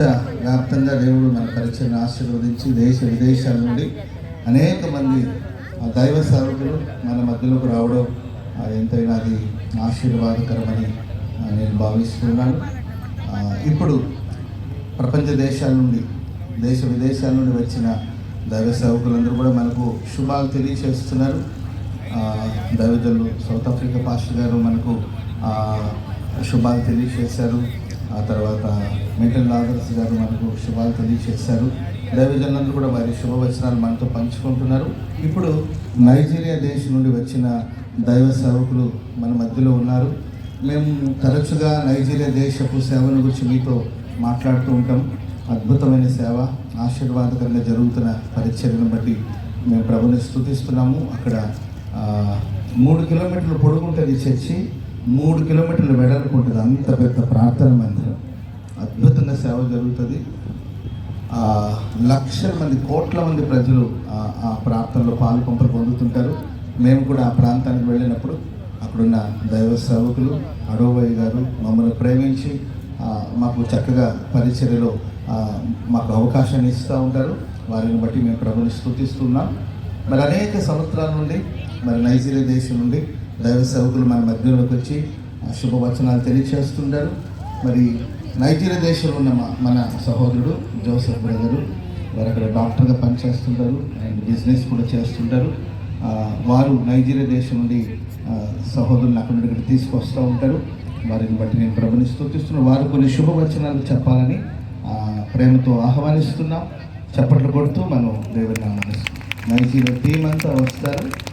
వ్యాప్తంగా దేవుడు మన పరిచయం ఆశీర్వదించి దేశ విదేశాల నుండి అనేక మంది దైవ సేవకులు మన మధ్యలోకి రావడం ఎంతైనా అది ఆశీర్వాదకరమని నేను భావిస్తున్నాను. ఇప్పుడు ప్రపంచ దేశాల నుండి దేశ విదేశాల నుండి వచ్చిన దైవ సేవకులందరూ కూడా మనకు శుభాలు తెలియజేస్తున్నారు ఆ, దైవజనులు సౌత్ ఆఫ్రికా పాస్టర్ గారు మనకు శుభాలు తెలియజేశారు ఆ తర్వాత మెంటల్ లాదర్స్ గారు మనకు శుభాలు తెలియజేశారు. దైవజనులందరూ కూడా వారి శుభవచనాలు మనతో పంచుకుంటున్నారు. ఇప్పుడు నైజీరియా దేశం నుండి వచ్చిన దైవ సేవకులు మన మధ్యలో ఉన్నారు. మేము తరచుగా నైజీరియా దేశపు సేవను గురించి మీతో మాట్లాడుతూ ఉంటాం. అద్భుతమైన సేవ ఆశీర్వాదకరంగా జరుగుతున్న పరిచర్యను బట్టి మేము ప్రభుని స్థుతిస్తున్నాము. అక్కడ మూడు కిలోమీటర్లు పొడుగుంటుంది చర్చి. మూడు కిలోమీటర్లు వెడల్పు ఉంటుంది. అంత పెద్ద ప్రార్థన మందిరం. అద్భుతంగా సేవ జరుగుతుంది. లక్షల మంది కోట్ల మంది ప్రజలు ఆ- ఆ ప్రాంతంలో పాలు పంపలు పొందుతుంటారు. మేము కూడా ఆ ప్రాంతానికి వెళ్ళినప్పుడు అక్కడున్న దైవ సేవకులు అడోబయ్య గారు మమ్మల్ని ప్రేమించి మాకు చక్కగా పరిచర్యలో మాకు అవకాశాన్ని ఇస్తూ ఉంటారు. వారిని బట్టి మేము ప్రభుని స్థుతిస్తున్నాం. మరి అనేక సంవత్సరాల నుండి మరి నైజీరియా దేశం నుండి దైవ సేవకులు మన మధ్యలోకి వచ్చి ఆ శుభవచనాలు తెలియచేస్తుంటారు. మరి నైజీరియా దేశంలో ఉన్న మా- మన సహోదరుడు జోసఫ్ బ్రదరు వారు అక్కడ డాక్టర్గా పనిచేస్తుంటారు అండ్ బిజినెస్ కూడా చేస్తుంటారు. వారు నైజీరియా దేశం నుండి ఆ, అక్కడ అక్కడి నుండి ఇక్కడ తీసుకొస్తూ ఉంటారు. వారిని బట్టి నేను ప్రభుని స్థుతిస్తున్నాను. వారు కొన్ని శుభవచనాలు చెప్పాలని ప్రేమతో ఆహ్వానిస్తున్నాం. చప్పట్లు కొడుతూ మనం దేవుని నైజీరియా టీం అంతా వస్తారు.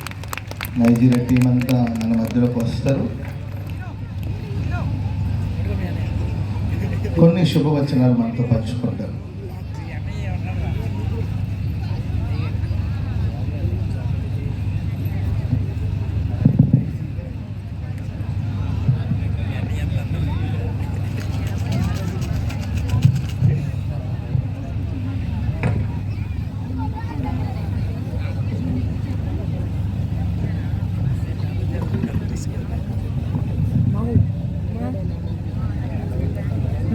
నైజీరియా టీం అంతా మన మధ్యలోకి వస్తారు. కొన్ని శుభవచనాలు మనతో పంచుకుంటారు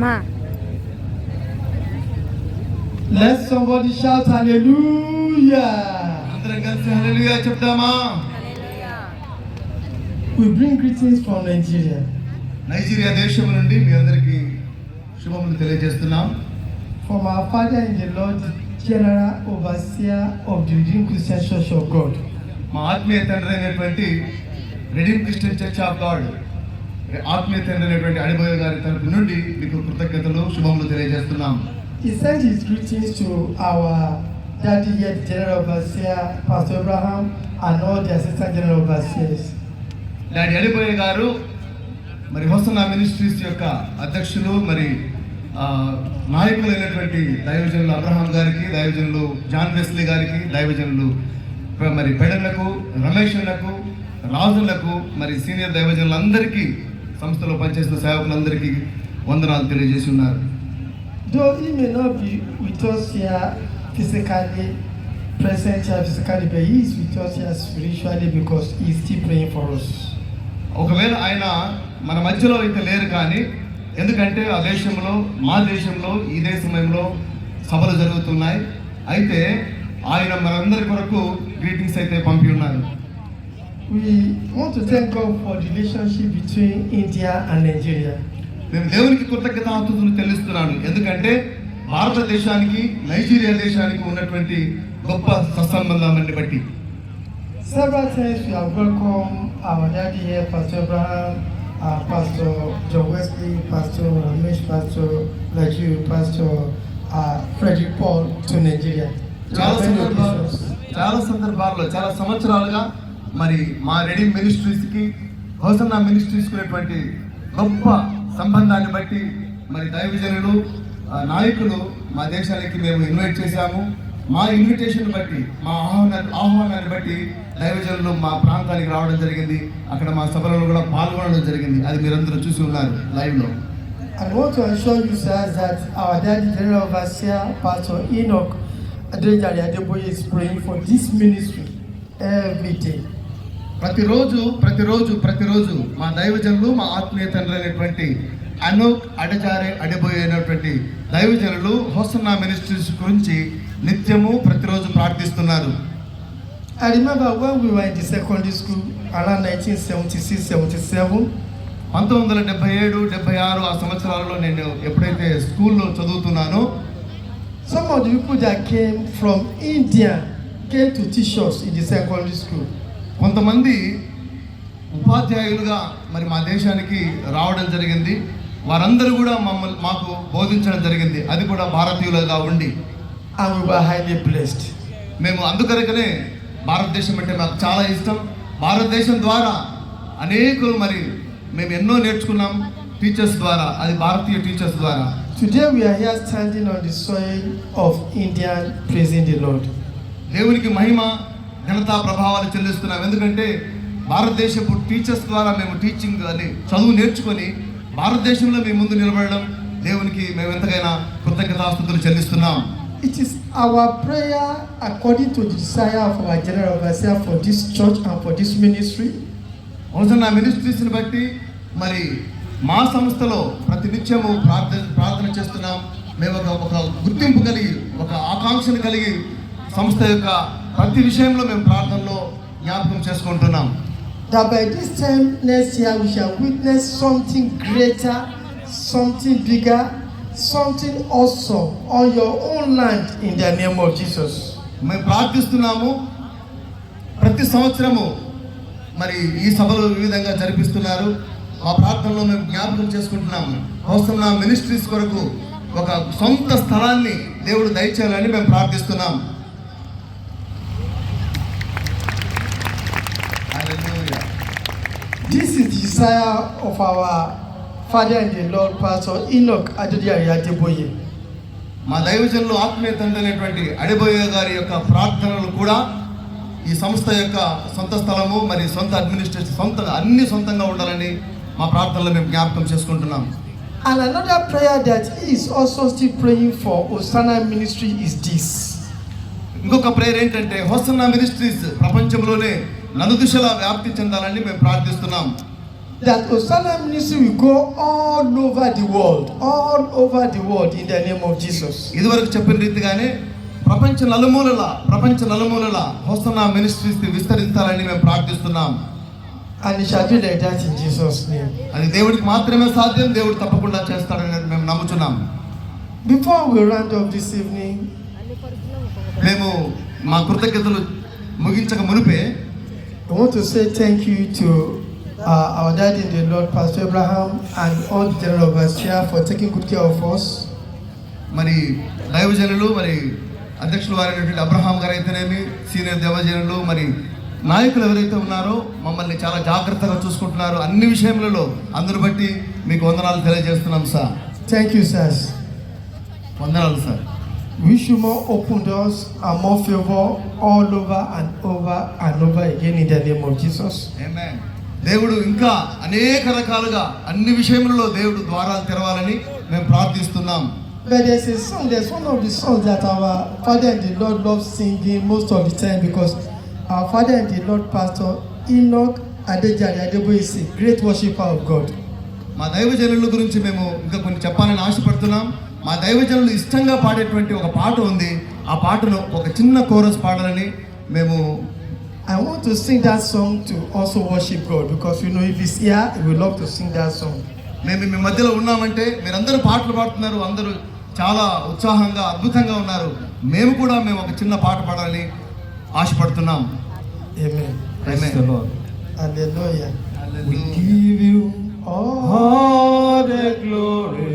మా గాడ్ చెప్తామా వి బ్రింగ్ గ్రీటింగ్స్ నైజీరియా దేశం నుండి మీ శుభములు తెలియజేస్తున్నాం. For my father in the Lord general overseer of the మా ఆత్మీయ తండ్రి అయినటువంటి redeem Christian church of God ఆత్మీయ తండ్రి గారి తరపు నుండి మీకు కృతజ్ఞతలు శుభములు తెలియజేస్తున్నాం. He sent his greetings to our daddy here, General Overseer, Pastor Abraham, and all the Assistant General Overseers. Daddy Adiboya గారు మరి హోసనా మినిస్ట్రీస్ యొక్క అధ్యక్షులు మరి నాయకులు అయినటువంటి దైవజనులు అబ్రహాం గారికి దైవజనులు జాన్ వెస్లీ గారికి దైవజనులు మరి పెడలకు రమేష్లకు రాజులకు మరి సీనియర్ దైవజనులందరికీ సంస్థలో పనిచేస్తున్న సేవకులందరికీ వందనాలు తెలియజేసి ఉన్నారు Though he may not be with us here physically, present here physically, but he is with us here spiritually because he is still praying for us. ఒకవేళ ఆయన మన మధ్యలో అయితే లేరు కానీ ఎందుకంటే ఆ దేశంలో మా దేశంలో ఈ దేశంలో సభలు జరుగుతున్నాయి అయితే ఆయన మనందరి కొరకు గ్రీటింగ్స్ అయితే పంపి ఉన్నారు We want to thank God for the relationship between India and Nigeria. నేను దేవునికి కృతజ్ఞత అవుతుందని తెలుస్తున్నాను ఎందుకంటే భారతదేశానికి నైజీరియా దేశానికి ఉన్నటువంటి గొప్ప సత్సంబంధాన్ని బట్టి. Uh, Pastor John Wesley, Pastor Ramesh, Pastor Raju, Pastor uh, Frederick Paul to Nigeria. చాలా సందర్భాల్లో చాలా సంవత్సరాలుగా మరి మా రెడీ మినిస్ట్రీస్కి హోసన్న మినిస్ట్రీస్కు గొప్ప సంబంధాన్ని బట్టి మరి దైవజనులు ఆ, నాయకులు మా దేశానికి మేము ఇన్వైట్ చేశాము. మా ఇన్విటేషన్ బట్టి మా ఆహ్వాన ఆహ్వానాన్ని బట్టి దైవజనులు మా ప్రాంతానికి రావడం జరిగింది. అక్కడ మా సభలలో కూడా పాల్గొనడం జరిగింది. అది మీరందరూ చూసి ఉన్నారు లైవ్లో. I want to assure you, sir, that our daddy general overseer, Pastor Enoch Adejari Adeboye, is praying for this ministry every day. ప్రతిరోజు ప్రతిరోజు ప్రతిరోజు మా దైవజనులు మా ఆత్మీయ తండ్రి అయినటువంటి అనోక్ అడజారే అడబోయేటువంటి దైవజనులు హోసన్నా మినిస్ట్రీస్ గురించి నిత్యము ప్రతిరోజు ప్రార్థిస్తున్నారు I remember when we were in the secondary school around 1976 77, పంతొమ్మిది వందల డెబ్బై ఏడు డెబ్బై ఆరు ఆ సంవత్సరాలలో నేను ఎప్పుడైతే స్కూల్లో చదువుతున్నానో some of the people that came from India came to teach us in the secondary school. కొంతమంది ఉపాధ్యాయులుగా మరి మా దేశానికి రావడం జరిగింది. వారందరూ కూడా మమ్మల్ని మాకు బోధించడం జరిగింది. అది కూడా భారతీయులుగా ఉండి. మేము అందుకరకనే భారతదేశం అంటే మాకు చాలా ఇష్టం. భారతదేశం ద్వారా అనేకులు మరి మేము ఎన్నో నేర్చుకున్నాం. టీచర్స్ ద్వారా అది భారతీయ టీచర్స్ ద్వారా. India praising the Lord. దేవునికి మహిమ ఘనతా ప్రభావాలు చెల్లిస్తున్నాం. ఎందుకంటే భారతదేశపు టీచర్స్ ద్వారా మేము టీచింగ్ అని చదువు నేర్చుకొని భారతదేశంలో మేము ముందు నిలబడడం దేవునికి మేము ఎంతకైనా కృతజ్ఞతాస్తుతులు చెల్లిస్తున్నాం. It is our prayer according to the desire of our general overseer for this church and for this ministry. అవసరం మినిస్ట్రీస్ని బట్టి మరి మా సంస్థలో ప్రతినిత్యము ప్రార్థన ప్రార్థన చేస్తున్నాం. మేము ఒక ఒక గుర్తింపు కలిగి ఒక ఆకాంక్షను కలిగి సంస్థ యొక్క ప్రతి విషయంలో మేము ప్రార్థనలో జ్ఞాపకం చేసుకుంటున్నాం. That by this time next year we shall witness something greater, something bigger, something awesome on your own land in the name of Jesus. మేము ప్రార్థిస్తున్నాము. ప్రతి సంవత్సరము మరి ఈ సభలు ఈ విధంగా జరిపిస్తున్నారు. మా ప్రార్థనలో మేము జ్ఞాపకం చేసుకుంటున్నాము అవసరం మినిస్ట్రీస్ కొరకు ఒక సొంత స్థలాన్ని దేవుడు దయచేయాలని మేము ప్రార్థిస్తున్నాం Hallelujah. This is the desire of our Father in the Lord, Pastor Enoch Adodiari Adeboye. మా దైవజనులు ఆత్మీయ తండ్రి అడిబోయ గారి యొక్క ప్రార్థనలు కూడా ఈ సంస్థ యొక్క సొంత స్థలము మరి సొంత అడ్మినిస్ట్రేషన్ సొంత అన్ని సొంతంగా ఉండాలని మా ప్రార్థనలో మేము జ్ఞాపకం చేసుకుంటున్నాం And another prayer that he is also still praying for Osana ministry is this. ఇంకొక ప్రేయర్ ఏంటంటే హోసన్నా మినిస్ట్రీస్ ప్రపంచంలోనే నలుదిశలా వ్యాప్తి చెందాలని మేము ప్రార్థిస్తున్నాం That Osana ministry will go all over the world, all over the world in the name of Jesus. ఇదివరకు చెప్పిన రీతిగానే ప్రపంచ నలుమూలల ప్రపంచ నలుమూలల హోసన్నా మినిస్ట్రీస్ విస్తరించాలని మేము ప్రార్థిస్తున్నాం like that in Jesus' name. అది దేవుడికి మాత్రమే సాధ్యం దేవుడు తప్పకుండా చేస్తాడని మేము నమ్ముచున్నాం Before we round up this evening, మేము మా కృతజ్ఞతలు ముగించక మునిపే I want to say thank you to uh, our daddy in the Lord, Pastor Abraham, and all the general overseer for taking good care of us. మరి దైవజనులు మరి అధ్యక్షులు వారైనటువంటి Abraham గారు అయితేనేమి సీనియర్ దేవజనులు మరి నాయకులు ఎవరైతే ఉన్నారో మమ్మల్ని చాలా జాగ్రత్తగా చూసుకుంటున్నారు అన్ని విషయములలో అందును బట్టి మీకు వందనాలు తెలియజేస్తున్నాం సార్ Thank you, sirs. వందనాలు sir Wish you more open doors and more favor all over and over and over again in the name of Jesus. Amen. దేవుడు ఇంకా అనేక రకాలుగా అన్ని విషయములలో దేవుడు ద్వారాలు తెరవాలని మేము ప్రార్థిస్తున్నాం But there's a song, there's one of the songs that our Father and the Lord loves singing most of the time because our Father and the Lord Pastor Enoch Adejari Adebo is a great worshipper of God. మా దైవజనుల గురించి మేము ఇంకా కొన్ని చెప్పాలని ఆశపడుతున్నాం మా దైవజనులు ఇష్టంగా పాడేటువంటి ఒక పాట ఉంది ఆ పాటను ఒక చిన్న కోరస్ పాడాలని మేము I want to sing that song to also worship God because you know if he's here, he will love to sing that song. మేము మీ మధ్యలో ఉన్నామంటే మీరందరూ పాటలు పాడుతున్నారు అందరూ చాలా ఉత్సాహంగా అద్భుతంగా ఉన్నారు మేము కూడా మేము ఒక చిన్న పాట పాడాలని ఆశపడుతున్నాం Amen. Amen. Hallelujah. We give you Oh, all the glory.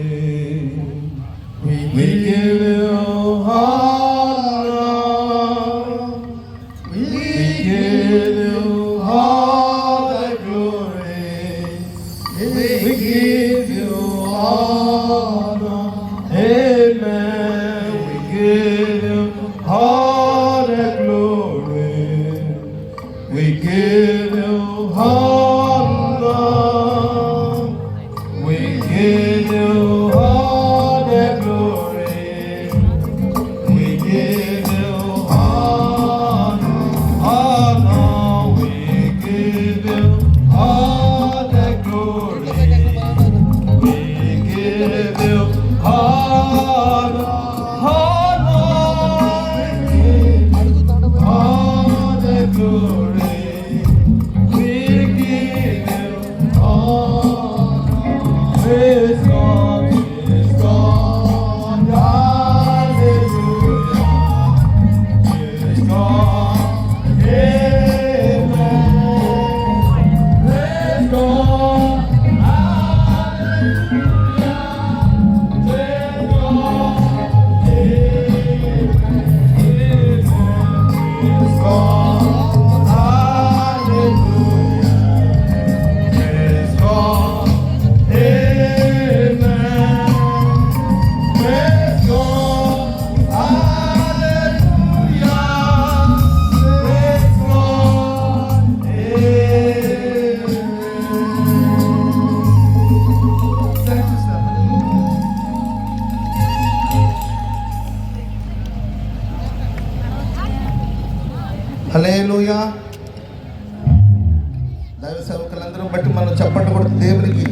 దైవ సేవకులందరూ బట్టి మనం చెప్పండి కూడా దేవునికి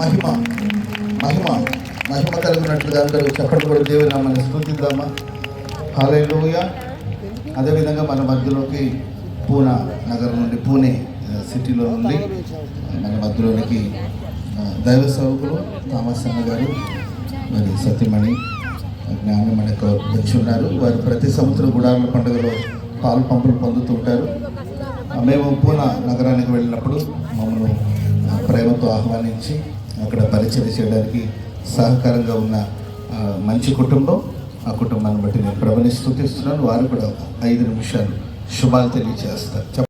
మహిమ మహిమ మహిమ కలిగినట్లుగా అందరూ చెప్పండి కూడా దేవుని నామాన్ని స్థుతిద్దామా? హలేలుయా అదేవిధంగా మన మధ్యలోకి పూనా నగరం నుండి పూణే సిటీలో నుండి మన మధ్యలోనికి దైవ సేవకులు థామస్ అన్న గారు మరి సత్యమణి జ్ఞానమణి వచ్చి ఉన్నారు. వారు ప్రతి సంవత్సరం గుడారుల పండుగలో పాలు పంపులు పొందుతుంటారు మేము పూనా నగరానికి వెళ్ళినప్పుడు మమ్మల్ని ప్రేమతో ఆహ్వానించి అక్కడ పరిచయం చేయడానికి సహకారంగా ఉన్న మంచి కుటుంబం ఆ కుటుంబాన్ని బట్టి నేను ప్రభుని స్థుతిస్తున్నాను వారు కూడా ఒక ఐదు నిమిషాలు శుభాలు తెలియజేస్తారు చెప్ప-